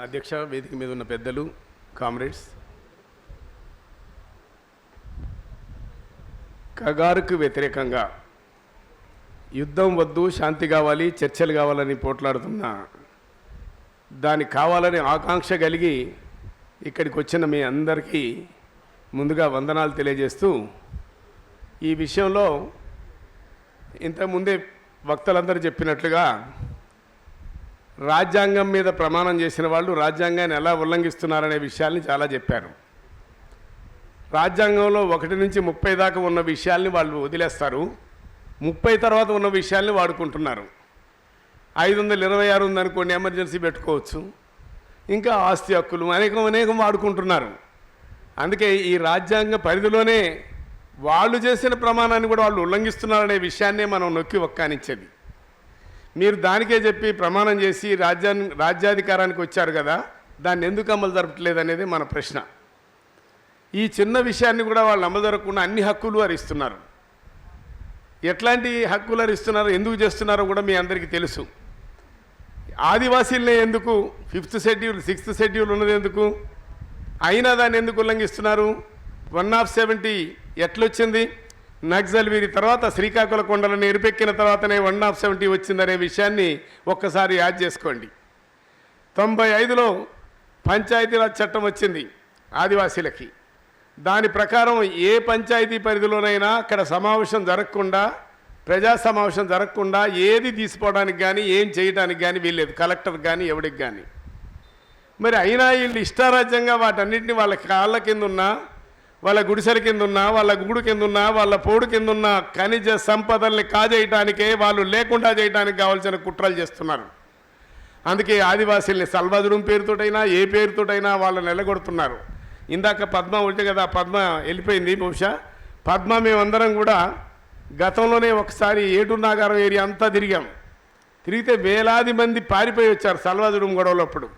అధ్యక్ష వేదిక మీద ఉన్న పెద్దలు కామ్రేడ్స్. కగారుకు వ్యతిరేకంగా యుద్ధం వద్దు శాంతి కావాలి చర్చలు కావాలని పోట్లాడుతున్న దానికి కావాలని ఆకాంక్ష కలిగి ఇక్కడికి వచ్చిన మీ అందరికీ ముందుగా వందనాలు తెలియజేస్తూ ఈ విషయంలో ఇంతకుముందే వక్తలందరూ చెప్పినట్లుగా రాజ్యాంగం మీద ప్రమాణం చేసిన వాళ్ళు రాజ్యాంగాన్ని ఎలా ఉల్లంఘిస్తున్నారనే విషయాల్ని చాలా చెప్పారు. రాజ్యాంగంలో ఒకటి నుంచి ముప్పై దాకా ఉన్న విషయాల్ని వాళ్ళు వదిలేస్తారు. ముప్పై తర్వాత ఉన్న విషయాల్ని వాడుకుంటున్నారు. ఐదు వందల ఇరవై ఆరు ఉందనుకోండి ఎమర్జెన్సీ పెట్టుకోవచ్చు. ఇంకా ఆస్తి హక్కులు అనేకం అనేకం వాడుకుంటున్నారు. అందుకే ఈ రాజ్యాంగ పరిధిలోనే వాళ్ళు చేసిన ప్రమాణాన్ని కూడా వాళ్ళు ఉల్లంఘిస్తున్నారనే విషయాన్నే మనం నొక్కి ఒక్కానిచ్చేది. మీరు దానికే చెప్పి ప్రమాణం చేసి రాజ్యాన్ని రాజ్యాధికారానికి వచ్చారు కదా దాన్ని ఎందుకు అమలు జరపట్లేదు అనేది మన ప్రశ్న. ఈ చిన్న విషయాన్ని కూడా వాళ్ళు అమలు జరగకుండా అన్ని హక్కులు అరిస్తున్నారు. ఎట్లాంటి హక్కులు అరిస్తున్నారో ఎందుకు చేస్తున్నారో కూడా మీ అందరికీ తెలుసు. ఆదివాసీలనే ఎందుకు ఫిఫ్త్ షెడ్యూల్ సిక్స్త్ షెడ్యూల్ ఉన్నది ఎందుకు? అయినా దాన్ని ఎందుకు ఉల్లంఘిస్తున్నారు? వన్ ఆఫ్ సెవెంటీ ఎట్లొచ్చింది? నక్సల్ వీరి తర్వాత శ్రీకాకుళ కొండలను ఎరుపెక్కిన తర్వాతనే వన్ ఆఫ్ సెవెంటీ వచ్చిందనే విషయాన్ని ఒక్కసారి యాద్ చేసుకోండి. తొంభై ఐదులో పంచాయతీరాజ్ చట్టం వచ్చింది ఆదివాసీలకి. దాని ప్రకారం ఏ పంచాయతీ పరిధిలోనైనా అక్కడ సమావేశం జరగకుండా ప్రజా సమావేశం జరగకుండా ఏది తీసుకోవడానికి కానీ ఏం చేయడానికి కానీ వీల్లేదు కలెక్టర్ కానీ ఎవడికి కానీ మరి అయినా వీళ్ళు ఇష్టారాజ్యంగా వాటన్నిటిని వాళ్ళ కాళ్ళ కింద ఉన్నా వాళ్ళ గుడిసెల కింద ఉన్నా వాళ్ళ గూడు కింద ఉన్నా వాళ్ళ పోడు కింద ఉన్న ఖనిజ సంపదల్ని కాజేయటానికే వాళ్ళు లేకుండా చేయడానికి కావాల్సిన కుట్రలు చేస్తున్నారు. అందుకే ఆదివాసీల్ని సల్వదురం పేరుతోటైనా ఏ పేరుతోటైనా వాళ్ళు నిలగొడుతున్నారు. ఇందాక పద్మ ఉంటే కదా పద్మ వెళ్ళిపోయింది బహుశా. పద్మ మేమందరం కూడా గతంలోనే ఒకసారి ఏటూరు నాగారం ఏరియా అంతా తిరిగాం. తిరిగితే వేలాది మంది పారిపోయి వచ్చారు సల్వాదురం గొడవలప్పుడు.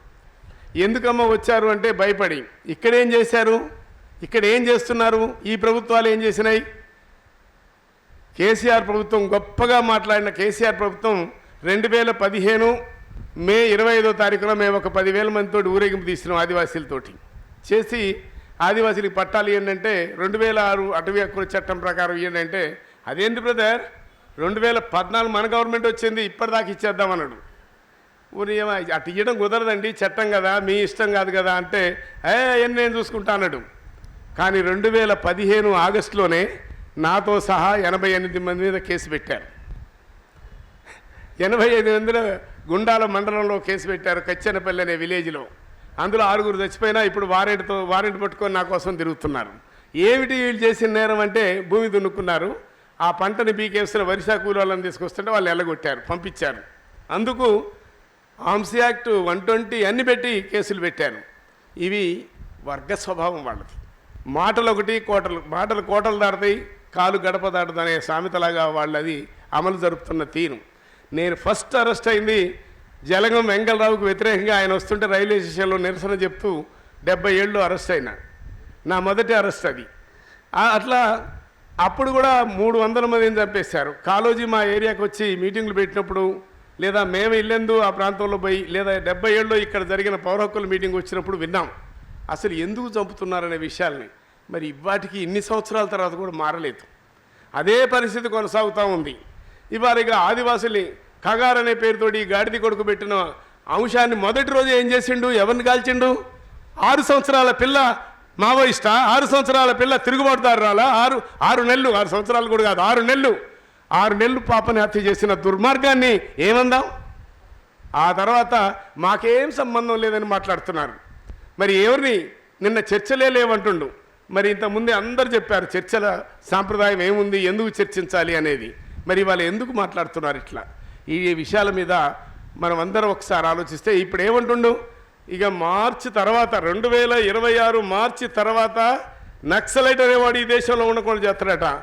ఎందుకమ్మా వచ్చారు అంటే భయపడి. ఇక్కడేం చేశారు? ఇక్కడ ఏం చేస్తున్నారు? ఈ ప్రభుత్వాలు ఏం చేసినాయి? కేసీఆర్ ప్రభుత్వం గొప్పగా మాట్లాడిన కేసీఆర్ ప్రభుత్వం రెండు వేల పదిహేను మే ఇరవై ఐదో తారీఖున మేము ఒక పదివేల మందితో ఊరేగింపు తీసినాం ఆదివాసీలతోటి. చేసి ఆదివాసీలకు పట్టాలు ఏంటంటే రెండు వేల ఆరు అటవీ హక్కుల చట్టం ప్రకారం ఏంటంటే అదేంటి బ్రదర్? రెండు వేల పద్నాలుగు మన గవర్నమెంట్ వచ్చింది ఇప్పటిదాకా ఇచ్చేద్దాం అన్నాడు. ఊరి ఏమో అటు ఇవ్వడం కుదరదండి చట్టం కదా మీ ఇష్టం కాదు కదా అంటే ఏ నేను చూసుకుంటా అన్నాడు. కానీ రెండు వేల పదిహేను ఆగస్టులోనే నాతో సహా ఎనభై ఎనిమిది మంది మీద కేసు పెట్టారు. ఎనభై ఐదు మందిల గుండాల మండలంలో కేసు పెట్టారు కచ్చెనపల్లి అనే విలేజ్లో. అందులో ఆరుగురు చచ్చిపోయినా ఇప్పుడు వారెంట్తో వారెంట్ పట్టుకొని నా కోసం తిరుగుతున్నారు. ఏమిటి వీళ్ళు చేసిన నేరం అంటే భూమి దున్నుకున్నారు. ఆ పంటని పీకేస్తున్న వరిసా కూలీలను తీసుకొస్తుంటే వాళ్ళు ఎల్లగొట్టారు పంపించారు. అందుకు ఆమ్స్ యాక్ట్ వన్ ట్వంటీ అన్ని పెట్టి కేసులు పెట్టారు ఇవి వర్గ స్వభావం వాళ్ళది. మాటలు ఒకటి కోటలు మాటలు కోటలు దాడతాయి కాలు గడప దాటదనే సామెతలాగా వాళ్ళది అమలు జరుపుతున్న తీరు. నేను ఫస్ట్ అరెస్ట్ అయింది జలగం వెంగళరావుకు వ్యతిరేకంగా. ఆయన వస్తుంటే రైల్వే స్టేషన్లో నిరసన చెప్తూ డెబ్బై ఏళ్ళు అరెస్ట్ అయినా. నా మొదటి అరెస్ట్ అది. అట్లా అప్పుడు కూడా మూడు వందల మందిని చంపేశారు. కాలోజీ మా ఏరియాకి వచ్చి మీటింగ్లు పెట్టినప్పుడు లేదా మేము ఇల్లెందు ఆ ప్రాంతంలో పోయి లేదా డెబ్బై ఏళ్ళలో ఇక్కడ జరిగిన పౌర హక్కుల మీటింగ్ వచ్చినప్పుడు విన్నాం. అసలు ఎందుకు చంపుతున్నారనే విషయాల్ని. మరి ఇవాటికి ఇన్ని సంవత్సరాల తర్వాత కూడా మారలేదు. అదే పరిస్థితి కొనసాగుతూ ఉంది. ఇవాళ ఆదివాసుల్ని కగార్ అనే పేరుతోటి గాడిది కొడుకు పెట్టిన అంశాన్ని మొదటి రోజు ఏం చేసిండు? ఎవరిని కాల్చిండు? ఆరు సంవత్సరాల పిల్ల మావోయిస్టా? ఆరు సంవత్సరాల పిల్ల తిరుగుబాటుదారు రాలా ఆరు ఆరు నెలలు ఆరు సంవత్సరాలు కూడా కాదు ఆరు నెలలు. ఆరు నెలలు పాపని హత్య చేసిన దుర్మార్గాన్ని ఏమందాం? ఆ తర్వాత మాకేం సంబంధం లేదని మాట్లాడుతున్నారు. మరి ఎవరిని నిన్న చర్చలే లేవంటుండు. మరి ఇంతకుముందే అందరు చెప్పారు చర్చల సాంప్రదాయం ఏముంది ఎందుకు చర్చించాలి అనేది. మరి వాళ్ళు ఎందుకు మాట్లాడుతున్నారు ఇట్లా? ఈ విషయాల మీద మనం అందరం ఒకసారి ఆలోచిస్తే ఇప్పుడు ఏమంటుండు? ఇక మార్చి తర్వాత రెండు వేల ఇరవై ఆరు మార్చి తర్వాత నక్సలైట్ అనేవాడు ఈ దేశంలో ఉండకుండా చేస్తాడట.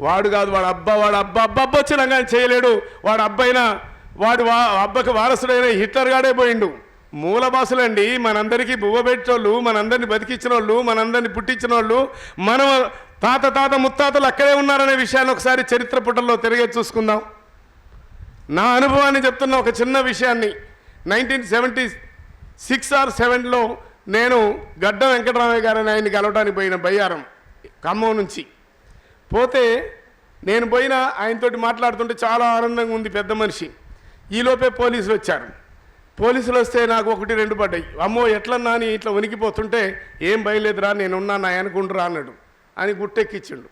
వాడు కాదు వాడు అబ్బా వాడు అబ్బా అబ్బా అబ్బా వచ్చినా కానీ చేయలేడు. వాడు అబ్బాయినా వాడు వా అబ్బకి వారసుడైన హిట్లర్ గాడే పోయిండు. మూల భాషలండి మనందరికీ బువ్వ పెట్టోళ్ళు మనందరిని బతికించిన వాళ్ళు మనందరిని పుట్టించిన వాళ్ళు మన తాత తాత ముత్తాతలు అక్కడే ఉన్నారనే విషయాన్ని ఒకసారి చరిత్ర పుటల్లో తిరిగే చూసుకుందాం. నా అనుభవాన్ని చెప్తున్న ఒక చిన్న విషయాన్ని. నైన్టీన్ సెవెంటీ సిక్స్ ఆర్ సెవెన్లో నేను గడ్డ వెంకటరామయ్య గారిని ఆయన్ని కలవడానికి పోయిన బయ్యారం ఖమ్మం నుంచి. పోతే నేను పోయిన ఆయనతోటి మాట్లాడుతుంటే చాలా ఆనందంగా ఉంది పెద్ద మనిషి. ఈలోపే పోలీసులు వచ్చారు. పోలీసులు వస్తే నాకు ఒకటి రెండు పడ్డాయి. అమ్మో ఎట్లన్నా అని ఇట్లా వణికిపోతుంటే ఏం భయలేదురా నేను ఉన్నాను ఆయనకుంటురా అన్నాడు. అని గుట్టెక్కిచ్చిండు.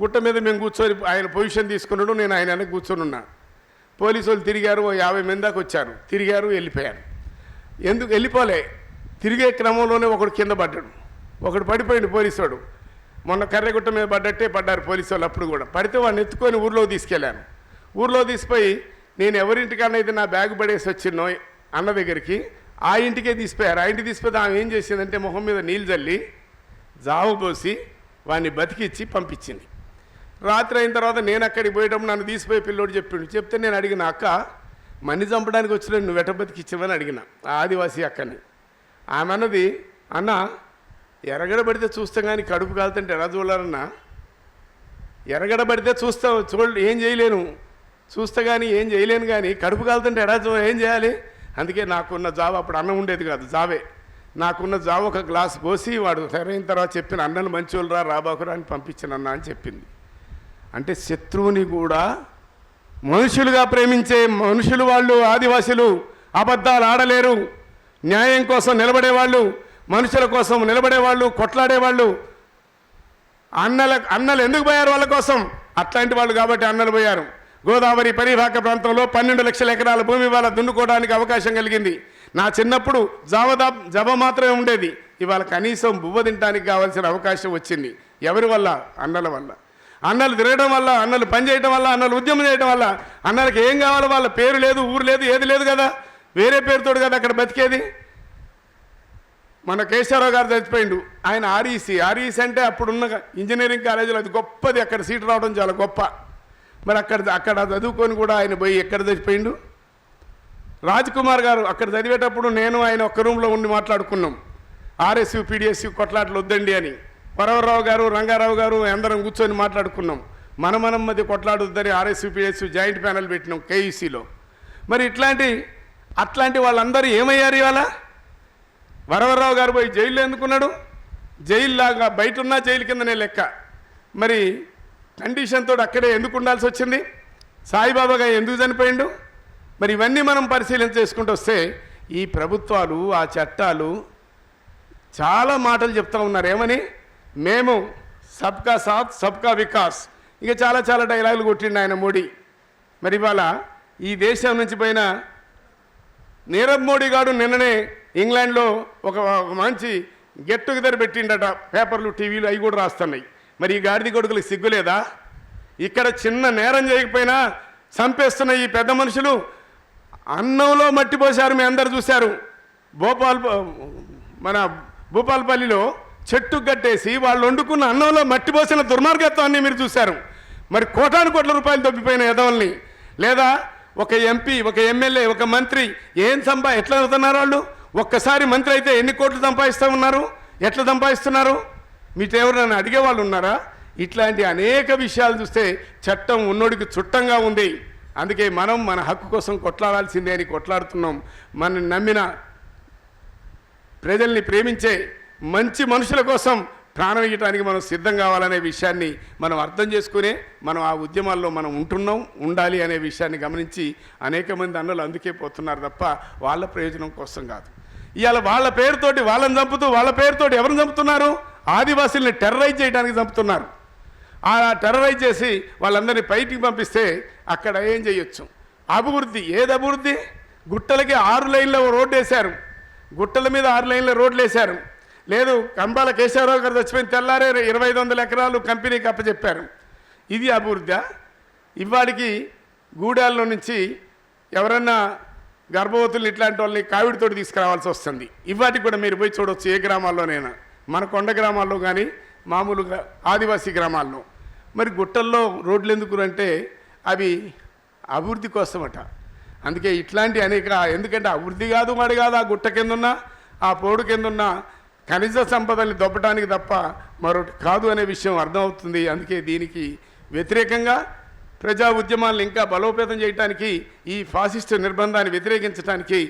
గుట్ట మీద మేము కూర్చొని ఆయన పొజిషన్ తీసుకున్నాడు నేను ఆయన వెనక కూర్చొని ఉన్నా. పోలీసు వాళ్ళు తిరిగారు ఓ యాభై మంది దాకా వచ్చారు. తిరిగారు వెళ్ళిపోయారు. ఎందుకు వెళ్ళిపోలే? తిరిగే క్రమంలోనే ఒకడు కింద పడ్డాడు. ఒకడు పడిపోయింది పోలీసోడు. మొన్న కర్రెగుట్ట మీద పడ్డట్టే పడ్డారు పోలీసు వాళ్ళు అప్పుడు కూడా. పడితే వాడిని ఎత్తుకొని ఊర్లో తీసుకెళ్ళాను. ఊర్లో తీసిపోయి నేను ఎవరింటికన్నా అయితే నా బ్యాగ్ పడేసి వచ్చినో అన్న దగ్గరికి ఆ ఇంటికే తీసిపోయారు. ఆ ఇంటికి తీసిపోతే ఆమె ఏం చేసిందంటే మొహం మీద నీళ్ళు చల్లి జావబోసి పోసి వాడిని బతికిచ్చి పంపించింది. రాత్రి అయిన తర్వాత నేను అక్కడికి పోయేటప్పుడు నన్ను తీసిపోయి పిల్లోడు చెప్పిండు. చెప్తే నేను అడిగిన అక్క మన్ని చంపడానికి వచ్చిన నువ్వు వెట బతికిచ్చావని అడిగిన ఆ ఆదివాసీ అక్కని. ఆమె అన్నది అన్న ఎరగడబడితే చూస్తాం కానీ కడుపు కాలుతుంటే ఎలా చూడాలన్నా? ఎరగడబడితే చూస్తా చూడ ఏం చేయలేను. చూస్తా కానీ ఏం చేయలేను కానీ కడుపు కాలుతుంటే ఎలా చూ ఏం చేయాలి? అందుకే నాకున్న జావ అప్పుడు అన్నం ఉండేది కాదు జావే. నాకున్న జావ ఒక గ్లాస్ పోసి వాడు సరైన తర్వాత చెప్పిన అన్నలు మంచోళ్ళరా రాబాకురా అని పంపించిన అన్న అని చెప్పింది. అంటే శత్రువుని కూడా మనుషులుగా ప్రేమించే మనుషులు వాళ్ళు ఆదివాసులు అబద్ధాలు ఆడలేరు. న్యాయం కోసం నిలబడేవాళ్ళు మనుషుల కోసం నిలబడేవాళ్ళు కొట్లాడేవాళ్ళు అన్నల అన్నలు ఎందుకు పోయారు వాళ్ళ కోసం? అట్లాంటి వాళ్ళు కాబట్టి అన్నలు పోయారు. గోదావరి పరివాహక ప్రాంతంలో పన్నెండు లక్షల ఎకరాల భూమి వాళ్ళ దున్నుకోవడానికి అవకాశం కలిగింది. నా చిన్నప్పుడు జావదా జవ మాత్రమే ఉండేది. ఇవాళ కనీసం బువ్వ తినడానికి కావాల్సిన అవకాశం వచ్చింది. ఎవరి వల్ల? అన్నల వల్ల. అన్నలు తిరగడం వల్ల అన్నలు పనిచేయడం వల్ల అన్నలు ఉద్యమం చేయడం వల్ల అన్నలకు ఏం కావాలో వాళ్ళ పేరు లేదు ఊరు లేదు ఏది లేదు కదా. వేరే పేరుతోడు కదా అక్కడ బతికేది. మన కేశవరావు గారు చచ్చిపోయిండు. ఆయన ఆర్ఈసీ. ఆర్ఈసీ అంటే అప్పుడున్న ఇంజనీరింగ్ కాలేజీలో అది గొప్పది. అక్కడ సీట్ రావడం చాలా గొప్ప. మరి అక్కడ అక్కడ చదువుకొని కూడా ఆయన పోయి ఎక్కడ చచ్చిపోయిండు రాజ్ కుమార్ గారు అక్కడ చదివేటప్పుడు నేను ఆయన ఒక్క రూమ్లో ఉండి మాట్లాడుకున్నాం. ఆర్ఎస్యు పీడిఎస్యు కొట్లాట్లు వద్దండి అని. వరవరరావు గారు రంగారావు గారు అందరం కూర్చొని మాట్లాడుకున్నాం. మన మనం మధ్య కొట్లాడొద్దని ఆర్ఎస్యు పీడిఎస్యు జాయింట్ ప్యానల్ పెట్టినాం కేఈసీలో. మరి ఇట్లాంటి అట్లాంటి వాళ్ళందరూ ఏమయ్యారు ఇవాళ? వరవరరావు గారు పోయి జైల్లో ఎందుకున్నాడు? జైలు లాగా బయట ఉన్న జైలు కిందనే లెక్క. మరి కండిషన్తో అక్కడే ఎందుకు ఉండాల్సి వచ్చింది? సాయిబాబాగా ఎందుకు చనిపోయిండు? మరి ఇవన్నీ మనం పరిశీలన చేసుకుంటూ వస్తే ఈ ప్రభుత్వాలు ఆ చట్టాలు చాలా మాటలు చెప్తా ఉన్నారు. ఏమని? మేము సబ్కా సాత్ సబ్కా వికాస్. ఇక చాలా చాలా డైలాగులు కొట్టిండు ఆయన మోడీ. మరి ఇవాళ ఈ దేశం నుంచి పోయిన నీరవ్ మోడీ గారు నిన్ననే ఇంగ్లాండ్లో ఒక ఒక మంచి గెట్ టుగెదర్ పెట్టిండట. పేపర్లు టీవీలు అవి కూడా రాస్తున్నాయి. మరి ఈ గాడిది కొడుకులకు సిగ్గులేదా? ఇక్కడ చిన్న నేరం చేయకపోయినా చంపేస్తున్న ఈ పెద్ద మనుషులు అన్నంలో మట్టి పోశారు మీ అందరు చూశారు. భోపాల్ మన భూపాల్పల్లిలో చెట్టు కట్టేసి వాళ్ళు వండుకున్న అన్నంలో మట్టి పోసిన దుర్మార్గత్వాన్ని మీరు చూశారు. మరి కోటాను కోట్ల రూపాయలు దొబ్బిపోయిన ఎదవల్ని లేదా ఒక ఎంపీ ఒక ఎమ్మెల్యే ఒక మంత్రి ఏం సంపా ఎట్లా అవుతున్నారు వాళ్ళు? ఒక్కసారి మంత్రి అయితే ఎన్ని కోట్లు సంపాదిస్తూ ఉన్నారు? ఎట్లా సంపాదిస్తున్నారు? మీతో ఎవరైనా అడిగే వాళ్ళు ఉన్నారా? ఇట్లాంటి అనేక విషయాలు చూస్తే చట్టం ఉన్నోడికి చుట్టంగా ఉంది. అందుకే మనం మన హక్కు కోసం కొట్లాడాల్సిందే అని కొట్లాడుతున్నాం. మనని నమ్మిన ప్రజల్ని ప్రేమించే మంచి మనుషుల కోసం ప్రాణం ఇవ్వడానికి మనం సిద్ధం కావాలనే విషయాన్ని మనం అర్థం చేసుకునే మనం ఆ ఉద్యమాల్లో మనం ఉంటున్నాం ఉండాలి అనే విషయాన్ని గమనించి అనేక మంది అన్నలు అందుకే పోతున్నారు తప్ప వాళ్ళ ప్రయోజనం కోసం కాదు. ఇవాళ వాళ్ళ పేరుతోటి వాళ్ళని చంపుతూ వాళ్ళ పేరుతోటి ఎవరిని చంపుతున్నారు? ఆదివాసీల్ని టెర్రరైజ్ చేయడానికి చంపుతున్నారు. ఆ టెర్రరైజ్ చేసి వాళ్ళందరినీ బయటికి పంపిస్తే అక్కడ ఏం చేయొచ్చు? అభివృద్ధి. ఏది అభివృద్ధి? గుట్టలకి ఆరు లైన్ల రోడ్డు వేశారు. గుట్టల మీద ఆరు లైన్ల రోడ్లు వేశారు. లేదు కంబాల కేశవరావు గారు చచ్చిపోయిన తెల్లారే ఇరవై ఐదు వందల ఎకరాలు కంపెనీకి అప్పచెప్పారు. ఇది అభివృద్ధి. ఇవాడికి గూడాల్లో నుంచి ఎవరన్నా గర్భవతులు ఇట్లాంటి వాళ్ళని కావిడితోటి తీసుకురావాల్సి వస్తుంది. ఇవాటికి కూడా మీరు పోయి చూడవచ్చు ఏ గ్రామాల్లోనైనా. మన కొండ గ్రామాల్లో కానీ మామూలుగా ఆదివాసీ గ్రామాల్లో. మరి గుట్టల్లో రోడ్లు ఎందుకు అంటే అవి అభివృద్ధి కోసమట. అందుకే ఇట్లాంటి అనేక ఎందుకంటే అభివృద్ధి కాదు మరి కాదు ఆ గుట్ట కిందున్న ఆ పోడు కిందున్న ఖనిజ సంపదల్ని దొబ్బటానికి తప్ప మరొకటి కాదు అనే విషయం అర్థమవుతుంది. అందుకే దీనికి వ్యతిరేకంగా ప్రజా ఉద్యమాలను ఇంకా బలోపేతం చేయడానికి ఈ ఫాసిస్ట్ నిర్బంధాన్ని వ్యతిరేకించడానికి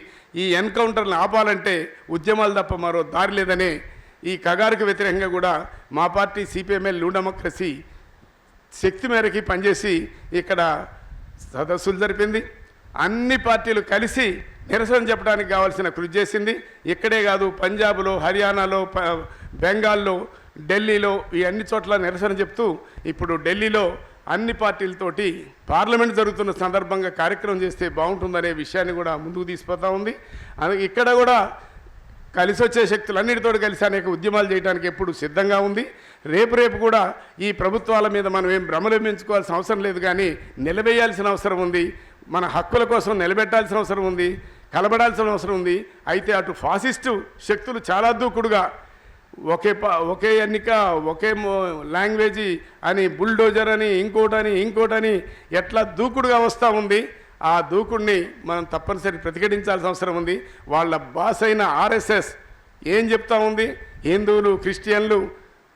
ఈ ఎన్కౌంటర్ని ఆపాలంటే ఉద్యమాలు తప్ప మరో దారి లేదనే ఈ కగారుకు వ్యతిరేకంగా కూడా మా పార్టీ సిపిఎంఎల్ న్యూ డెమోక్రసీ శక్తి మేరకి పనిచేసి ఇక్కడ సదస్సులు జరిపింది. అన్ని పార్టీలు కలిసి నిరసన చెప్పడానికి కావాల్సిన కృషి చేసింది. ఇక్కడే కాదు పంజాబ్లో హర్యానాలో ప- బెంగాల్లో ఢిల్లీలో ఈ అన్ని చోట్ల నిరసన చెప్తూ ఇప్పుడు ఢిల్లీలో అన్ని పార్టీలతోటి పార్లమెంట్ జరుగుతున్న సందర్భంగా కార్యక్రమం చేస్తే బాగుంటుందనే విషయాన్ని కూడా ముందుకు తీసుకుపోతా ఉంది. ఇక్కడ కూడా కలిసి వచ్చే శక్తులన్నిటితో కలిసి అనేక ఉద్యమాలు చేయడానికి ఎప్పుడు సిద్ధంగా ఉంది. రేపు రేపు కూడా ఈ ప్రభుత్వాల మీద మనం ఏం భ్రమలింపించుకోవాల్సిన అవసరం లేదు కానీ నిలబెయ్యాల్సిన అవసరం ఉంది. మన హక్కుల కోసం నిలబెట్టాల్సిన అవసరం ఉంది. కలబడాల్సిన అవసరం ఉంది. అయితే అటు ఫాసిస్టు శక్తులు చాలా దూకుడుగా ఒకే ప ఒకే ఎన్నిక ఒకే లాంగ్వేజీ అని బుల్డోజర్ అని ఇంకోటని ఇంకోటని ఎట్లా దూకుడుగా వస్తూ ఉంది. ఆ దూకుడిని మనం తప్పనిసరి ప్రతిఘటించాల్సిన అవసరం ఉంది. వాళ్ళ బాస్ అయిన ఆర్ఎస్ఎస్ ఏం చెప్తా ఉంది? హిందువులు క్రిస్టియన్లు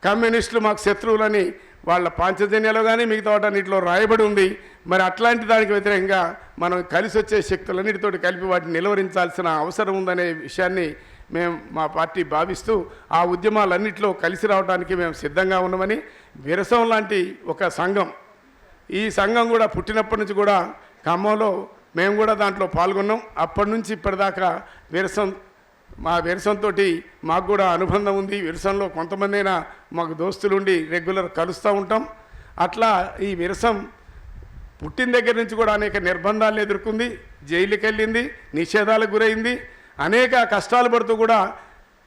కమ్యూనిస్టులు మాకు శత్రువులని వాళ్ళ పాంచజన్యలో కానీ మిగతా వాటన్నిటిలో రాయబడి ఉంది. మరి అట్లాంటి దానికి వ్యతిరేకంగా మనం కలిసి వచ్చే శక్తులన్నిటితోటి కలిపి వాటిని నిలువరించాల్సిన అవసరం ఉందనే విషయాన్ని మేము మా పార్టీ భావిస్తూ ఆ ఉద్యమాలన్నింటిలో కలిసి రావడానికి మేము సిద్ధంగా ఉన్నామని విరసం లాంటి ఒక సంఘం ఈ సంఘం కూడా పుట్టినప్పటి నుంచి కూడా ఖమ్మంలో మేము కూడా దాంట్లో పాల్గొన్నాం. అప్పటి నుంచి ఇప్పటిదాకా విరసం మా విరసంతో మాకు కూడా అనుబంధం ఉంది. విరసంలో కొంతమందైనా మాకు దోస్తులుండి రెగ్యులర్ కలుస్తూ ఉంటాం. అట్లా ఈ విరసం పుట్టిన దగ్గర నుంచి కూడా అనేక నిర్బంధాలను ఎదుర్కొంది. జైలుకి వెళ్ళింది నిషేధాలకు గురైంది. అనేక కష్టాలు పడుతూ కూడా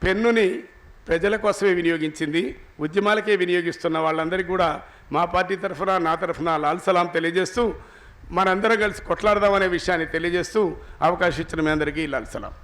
పెన్నుని ప్రజల కోసమే వినియోగించింది. ఉద్యమాలకే వినియోగిస్తున్న వాళ్ళందరికీ కూడా మా పార్టీ తరఫున నా తరఫున లాల్ సలాం తెలియజేస్తూ మనందరం కలిసి కొట్లాడదామనే విషయాన్ని తెలియజేస్తూ అవకాశం ఇచ్చిన మీ అందరికీ ఇలా సలాం.